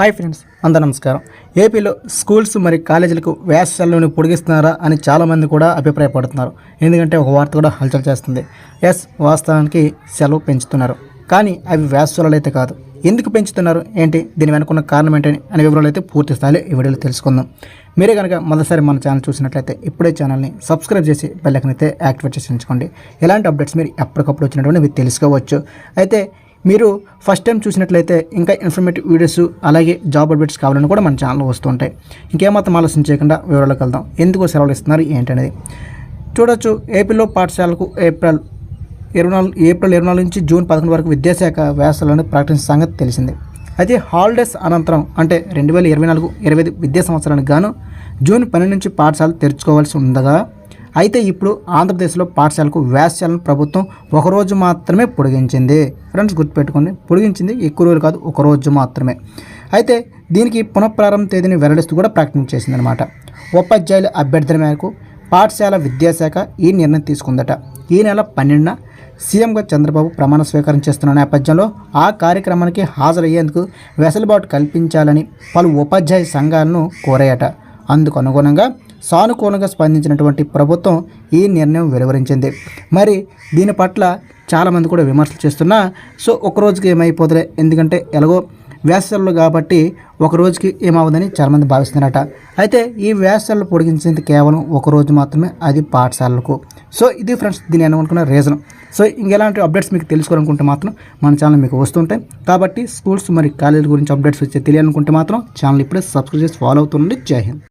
Hi friends అందరూ నమస్కారం. ఏపీలో స్కూల్స్ మరి కాలేజీలకు వేసవిని పొడిగిస్తున్నారా అని చాలామంది కూడా అభిప్రాయపడుతున్నారు. ఎందుకంటే ఒక వార్త కూడా హల్చల్ చేస్తుంది. ఎస్ వాస్తవానికి సెలవు పెంచుతున్నారు. కానీ అవి వేసవిలో అయితే కాదు. ఎందుకు పెంచుతున్నారు? ఏంటి? దీని వెనుకున్న కారణం ఏంటని అనే వివరాలు అయితే పూర్తి స్థాయిలో ఈ వీడియోలో తెలుసుకుందాం. మీరే కనుక మొదటిసారి మన ఛానల్ చూసినట్లయితే ఇప్పుడే ఛానల్ని సబ్స్క్రైబ్ చేసి బెల్లకనైతే అయితే యాక్టివేట్ చేసి ఉంచుకోండి. ఎలాంటి అప్డేట్స్ మీరు ఎప్పటికప్పుడు వచ్చినటువంటి మీరు తెలుసుకోవచ్చు. అయితే మీరు ఫస్ట్ టైం చూసినట్లయితే ఇంకా ఇన్ఫర్మేటివ్ వీడియోస్ అలాగే జాబ్ అప్డేట్స్ కావాలని కూడా మన ఛానల్లో వస్తుంటాయి. ఇంకేమాత్రం ఆలోచన చేయకుండా వివరాలకు వెళ్దాం. ఎందుకు సెలవులు ఇస్తున్నారు ఏంటనేది. చూడొచ్చు ఏపీలో పాఠశాలకు ఏప్రిల్ ఇరవై నాలుగు ఏప్రిల్ ఇరవై నాలుగు నుంచి జూన్ పదకొండు వరకు విద్యాశాఖ వేసలను ప్రకటించిన సంగతి తెలిసింది. అయితే హాలిడేస్ అనంతరం అంటే రెండు వేల ఇరవై నాలుగు ఇరవై ఐదు విద్యా సంవత్సరానికి గాను జూన్ పన్నెండు నుంచి పాఠశాలలు తెరుచుకోవాల్సి ఉండగా అయితే ఇప్పుడు ఆంధ్రప్రదేశ్లో పాఠశాలకు వ్యాసాలను ప్రభుత్వం ఒకరోజు మాత్రమే పొడిగించింది. ఫ్రెండ్స్ గుర్తుపెట్టుకోండి పొడిగించింది ఎక్కువ రోజులు కాదు ఒకరోజు మాత్రమే. అయితే దీనికి పునఃప్రారంభ తేదీని వెల్లడిస్తూ కూడా ప్రకటన అనమాట ఉపాధ్యాయుల అభ్యర్థుల మేరకు పాఠశాల విద్యాశాఖ ఈ నిర్ణయం తీసుకుందట. ఈ నెల పన్నెండున సీఎంగా చంద్రబాబు ప్రమాణ స్వీకారం చేస్తున్న నేపథ్యంలో ఆ కార్యక్రమానికి హాజరయ్యేందుకు వెసులుబాటు కల్పించాలని పలు ఉపాధ్యాయ సంఘాలను కోరాయట. అందుకు అనుగుణంగా సానుకూలంగా స్పందించినటువంటి ప్రభుత్వం ఈ నిర్ణయం వెలువరించింది. మరి దీని పట్ల చాలామంది కూడా విమర్శలు చేస్తున్నా సో ఒక రోజుకి ఏమైపోతుంది ఎందుకంటే ఎలాగో వేసవిలో కాబట్టి ఒక రోజుకి ఏమవుదని చాలామంది భావిస్తున్నారట. అయితే ఈ వేసవిలో పొడిగించేది కేవలం ఒక రోజు మాత్రమే అది పాఠశాలలకు. సో ఇది ఫ్రెండ్స్ దీని అనుకున్న రీజన్. సో ఇంకెలాంటి అప్డేట్స్ మీకు తెలుసుకోవాలనుకుంటే మాత్రం మన ఛానల్ మీకు వస్తుంటాయి. కాబట్టి స్కూల్స్ మరి కాలేజీల గురించి అప్డేట్స్ వచ్చే తెలియాలనుకుంటే మాత్రం ఛానల్ ఇప్పుడే సబ్స్క్రైబ్ చేసి ఫాలో అవుతుండండి. జై హింద్.